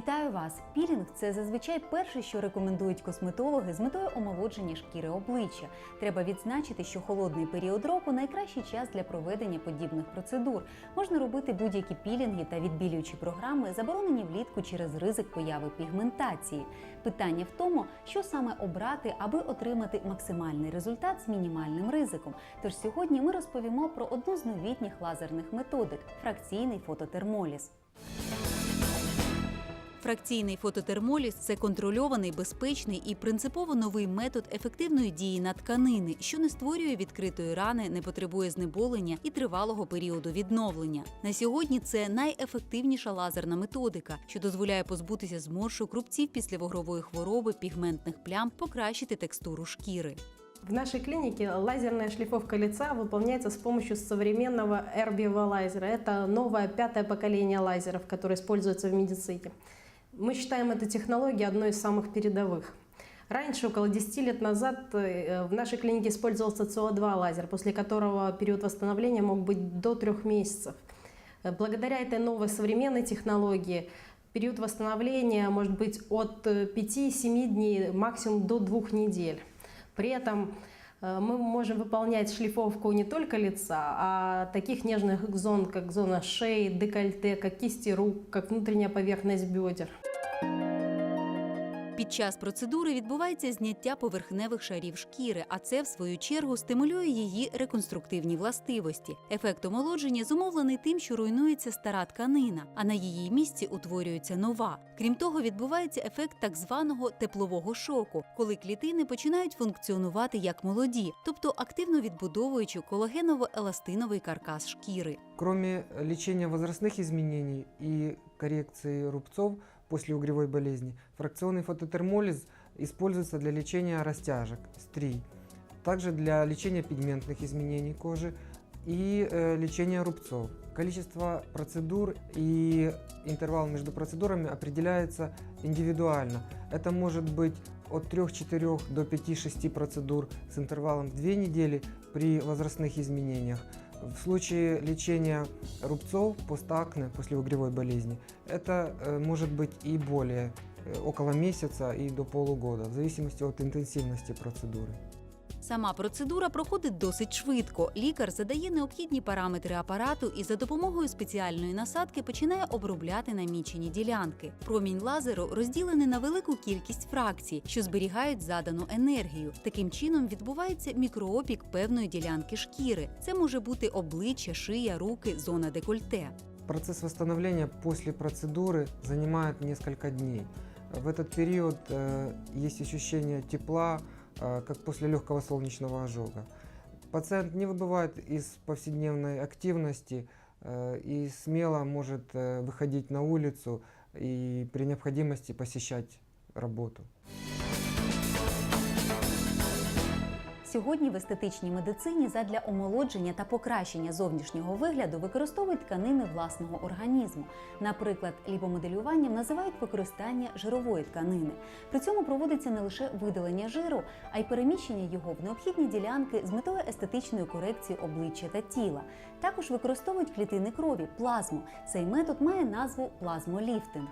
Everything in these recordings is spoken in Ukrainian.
Вітаю вас! Пілінг це зазвичай перше, що рекомендують косметологи з метою омолодження шкіри обличчя. Треба відзначити, що холодний період року найкращий час для проведення подібних процедур. Можна робити будь-які пілінги та відбілюючі програми, заборонені влітку через ризик появи пігментації. Питання в тому, що саме обрати, аби отримати максимальний результат з мінімальним ризиком. Тож сьогодні ми розповімо про одну з новітніх лазерних методик фракційний фототермоліз. Фракційний фототермоліз це контрольований, безпечний і принципово новий метод ефективної дії на тканини, що не створює відкритої рани, не потребує знеболення і тривалого періоду відновлення. На сьогодні це найефективніша лазерна методика, що дозволяє позбутися зморшок, рубців після вугрової хвороби, пігментних плям, покращити текстуру шкіри. В нашей клинике лазерная шлифовка лица выполняется с помощью современного эрбиевого лазера. Это новое пятое поколение лазеров, которое используется в медицине. Мы считаем эту технологию одной из самых передовых. Раньше, около 10 лет назад, э, в нашей клинике использовался СО2 лазер, после которого период восстановления мог быть до трех месяцев. Э, Благодаря этой новой современной технологии период восстановления может быть от 5-7 дней, максимум до 2 недель. При этом э, мы можем выполнять шлифовку не только лица, а таких нежных зон, как зона шеи, декольте, как кисти рук, как внутренняя поверхность бедер. Час процедури відбувається зняття поверхневих шарів шкіри, а це, в свою чергу, стимулює її реконструктивні властивості. Ефект омолодження зумовлений тим, що руйнується стара тканина, а на її місці утворюється нова. Крім того, відбувається ефект так званого теплового шоку, коли клітини починають функціонувати як молоді, тобто активно відбудовуючи колагеново-еластиновий каркас шкіри. Кроме лечения возрастных изменений и коррекции рубцов после угревой болезни, фракционный фототермолиз используется для лечения растяжек, стрий, также для лечения пигментных изменений кожи и э, лечения рубцов. Количество процедур и интервал между процедурами определяется индивидуально. Это может быть от 3-4 до 5-6 процедур с интервалом в 2 недели при возрастных изменениях. В случае лечения рубцов постакне после угревой болезни, это э, может быть и более, э, около месяца и до полугода, в зависимости от интенсивности процедуры. Сама процедура проходить досить швидко. Лікар задає необхідні параметри апарату і за допомогою спеціальної насадки починає обробляти намічені ділянки. Промінь лазеру розділений на велику кількість фракцій, що зберігають задану енергію. Таким чином відбувається мікроопік певної ділянки шкіри. Це може бути обличчя, шия, руки, зона декольте. Процесс восстановления после процедуры занимает несколько дней. В этот период э, есть ощущение тепла, э, как после легкого солнечного ожога. Пациент не выбывает из повседневной активности э, и смело может э, выходить на улицу и при необходимости посещать работу. Сьогодні в естетичній медицині задля омолодження та покращення зовнішнього вигляду використовують тканини власного організму. Наприклад, ліпомоделюванням називають використання жирової тканини. При цьому проводиться не лише видалення жиру, а й переміщення його в необхідні ділянки з метою естетичної корекції обличчя та тіла. Також використовують клітини крові, плазму. Цей метод має назву плазмоліфтинг.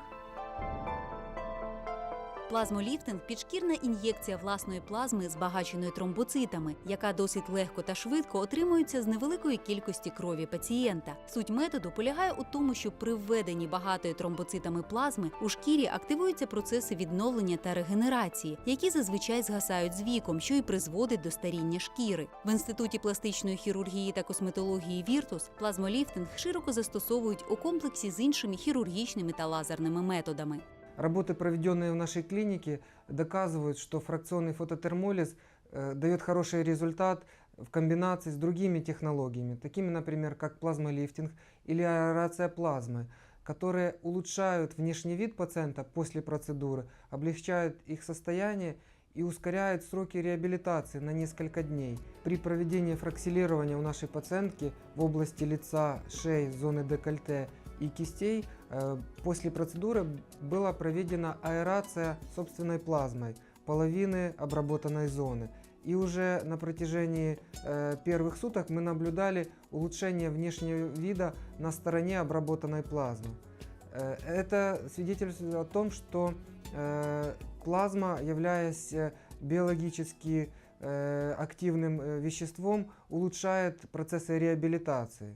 Плазмоліфтинг підшкірна ін'єкція власної плазми, збагаченої тромбоцитами, яка досить легко та швидко отримується з невеликої кількості крові пацієнта. Суть методу полягає у тому, що при введенні багатої тромбоцитами плазми у шкірі активуються процеси відновлення та регенерації, які зазвичай згасають з віком, що й призводить до старіння шкіри. В інституті пластичної хірургії та косметології Віртус плазмоліфтинг широко застосовують у комплексі з іншими хірургічними та лазерними методами. Работы, проведенные в нашей клинике, доказывают, что фракционный фототермолиз э, дает хороший результат в комбинации с другими технологиями, такими, например, как плазмолифтинг или аэрация плазмы, которые улучшают внешний вид пациента после процедуры, облегчают их состояние и ускоряют сроки реабилитации на несколько дней. При проведении фраксилирования у нашей пациентки в области лица, шеи, зоны декольте и кистей э, после процедуры была проведена аэрация собственной плазмой половины обработанной зоны. И уже на протяжении э, первых суток мы наблюдали улучшение внешнего вида на стороне обработанной плазмы. Э, Это свидетельствует о том, что плазма, являясь биологически активным веществом, улучшает процессы реабилитации.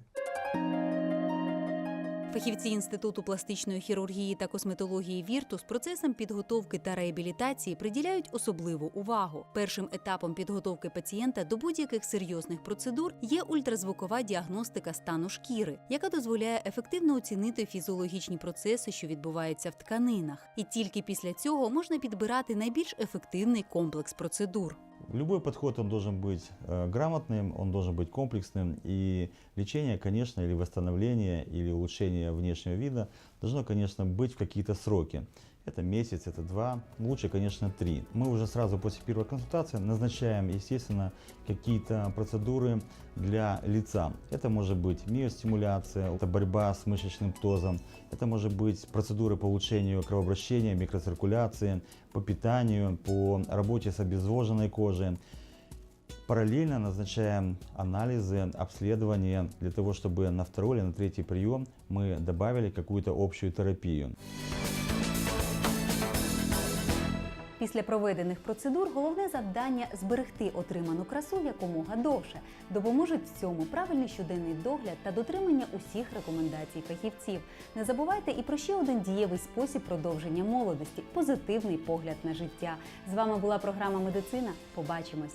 Фахівці Інституту пластичної хірургії та косметології Віртус процесам підготовки та реабілітації приділяють особливу увагу. Першим етапом підготовки пацієнта до будь-яких серйозних процедур є ультразвукова діагностика стану шкіри, яка дозволяє ефективно оцінити фізіологічні процеси, що відбуваються в тканинах. І тільки після цього можна підбирати найбільш ефективний комплекс процедур. Любой подход он должен быть э, грамотным, он должен быть комплексным, и лечение, конечно, или восстановление, или улучшение внешнего вида должно, конечно, быть в какие-то сроки. Это месяц, это два, лучше, конечно, три. Мы уже сразу после первой консультации назначаем, естественно, какие-то процедуры для лица. Это может быть миостимуляция, это борьба с мышечным птозом, это может быть процедуры по улучшению кровообращения, микроциркуляции, по питанию, по работе с обезвоженной кожей. Параллельно назначаем анализы, обследования для того, чтобы на второй или на третий прием мы добавили какую-то общую терапию. Після проведених процедур головне завдання зберегти отриману красу якомога довше. Допоможуть в цьому правильний щоденний догляд та дотримання усіх рекомендацій фахівців. Не забувайте і про ще один дієвий спосіб продовження молодості позитивний погляд на життя. З вами була програма Медицина. Побачимось.